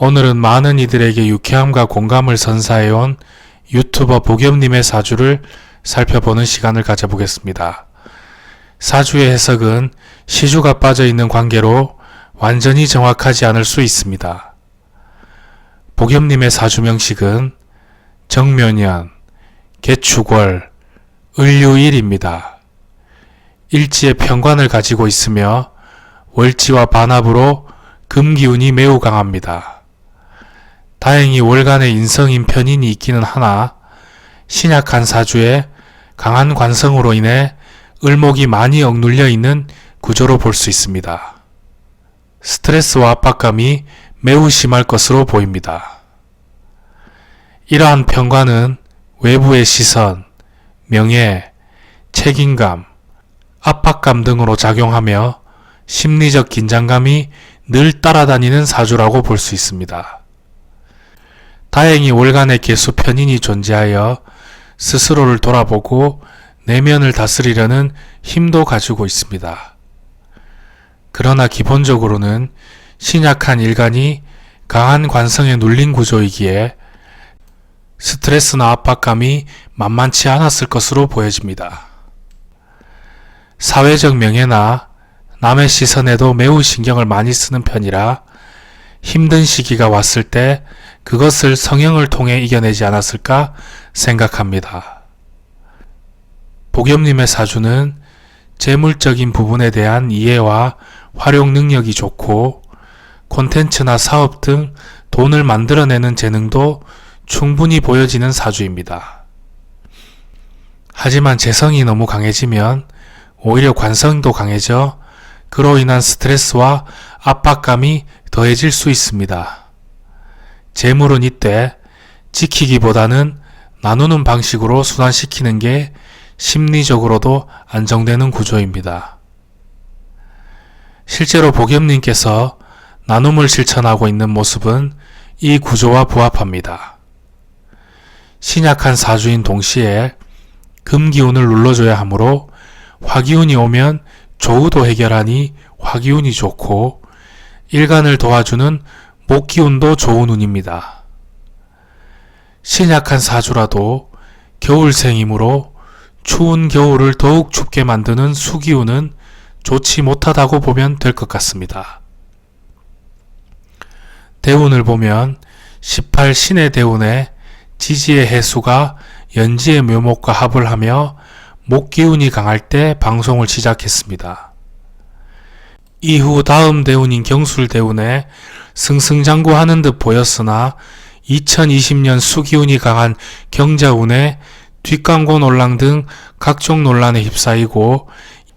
오늘은 많은 이들에게 유쾌함과 공감을 선사해온 유튜버 복염님의 사주를 살펴보는 시간을 가져보겠습니다. 사주의 해석은 시주가 빠져 있는 관계로 완전히 정확하지 않을 수 있습니다. 복염님의 사주 명식은 정묘년, 개축월, 을유일입니다. 일지의 편관을 가지고 있으며 월지와 반합으로 금기운이 매우 강합니다. 다행히 월간의 인성인 편인이 있기는 하나 신약한 사주에 강한 관성으로 인해 을목이 많이 억눌려 있는 구조로 볼 수 있습니다. 스트레스와 압박감이 매우 심할 것으로 보입니다. 이러한 편관은 외부의 시선, 명예, 책임감, 압박감 등으로 작용하며 심리적 긴장감이 늘 따라다니는 사주라고 볼 수 있습니다. 다행히 월간의 개수 편인이 존재하여 스스로를 돌아보고 내면을 다스리려는 힘도 가지고 있습니다. 그러나 기본적으로는 신약한 일간이 강한 관성에 눌린 구조이기에 스트레스나 압박감이 만만치 않았을 것으로 보여집니다. 사회적 명예나 남의 시선에도 매우 신경을 많이 쓰는 편이라 힘든 시기가 왔을 때 그것을 성형을 통해 이겨내지 않았을까 생각합니다. 복염님의 사주는 재물적인 부분에 대한 이해와 활용 능력이 좋고 콘텐츠나 사업 등 돈을 만들어내는 재능도 충분히 보여지는 사주입니다. 하지만 재성이 너무 강해지면 오히려 관성도 강해져 그로 인한 스트레스와 압박감이 더해질 수 있습니다. 재물은 이때 지키기보다는 나누는 방식으로 순환시키는 게 심리적으로도 안정되는 구조입니다. 실제로 복염님께서 나눔을 실천하고 있는 모습은 이 구조와 부합합니다. 신약한 사주인 동시에 금기운을 눌러줘야 하므로 화기운이 오면 조우도 해결하니 화기운이 좋고 일간을 도와주는 목 기운도 좋은 운입니다. 신약한 사주라도 겨울생이므로 추운 겨울을 더욱 춥게 만드는 수기운은 좋지 못하다고 보면 될 것 같습니다. 대운을 보면 18 신의 대운에 지지의 해수가 연지의 묘목과 합을 하며 목기운이 강할 때 방송을 시작했습니다. 이후 다음 대운인 경술대운에 승승장구하는 듯 보였으나 2020년 수기운이 강한 경자운에 뒷광고 논란 등 각종 논란에 휩싸이고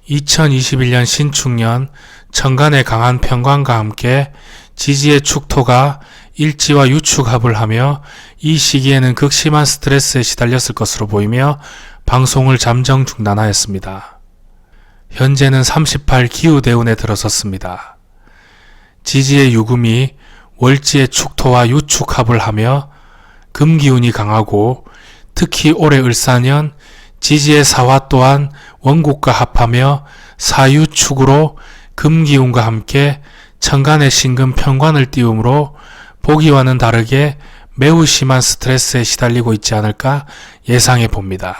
2021년 신축년 천간의 강한 편관과 함께 지지의 축토가 일지와 유축합을 하며 이 시기에는 극심한 스트레스에 시달렸을 것으로 보이며 방송을 잠정 중단하였습니다. 현재는 38 기후대운에 들어섰습니다. 지지의 유금이 월지의 축토와 유축합을 하며 금기운이 강하고 특히 올해 을사년 지지의 사화 또한 원국과 합하며 사유축으로 금기운과 함께 천간의 신금 편관을 띄우므로 보기와는 다르게 매우 심한 스트레스에 시달리고 있지 않을까 예상해 봅니다.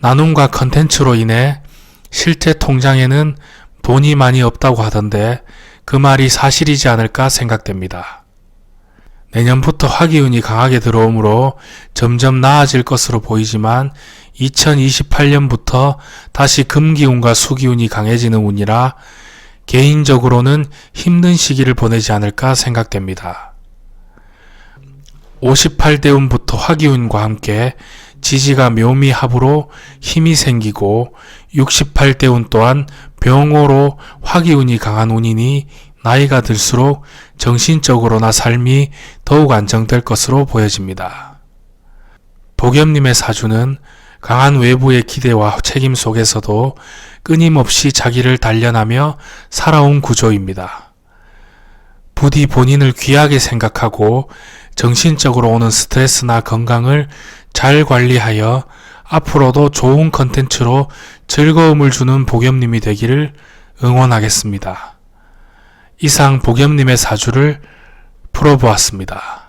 나눔과 컨텐츠로 인해 실제 통장에는 돈이 많이 없다고 하던데 그 말이 사실이지 않을까 생각됩니다. 내년부터 화기운이 강하게 들어오므로 점점 나아질 것으로 보이지만 2028년부터 다시 금기운과 수기운이 강해지는 운이라 개인적으로는 힘든 시기를 보내지 않을까 생각됩니다. 58대 운부터 화기운과 함께 지지가 묘미 합으로 힘이 생기고 68대 운 또한 병호로 화기운이 강한 운이니 나이가 들수록 정신적으로나 삶이 더욱 안정될 것으로 보여집니다. 복염님의 사주는 강한 외부의 기대와 책임 속에서도 끊임없이 자기를 단련하며 살아온 구조입니다. 부디 본인을 귀하게 생각하고 정신적으로 오는 스트레스나 건강을 잘 관리하여 앞으로도 좋은 컨텐츠로 즐거움을 주는 복염님이 되기를 응원하겠습니다. 이상 복염님의 사주를 풀어보았습니다.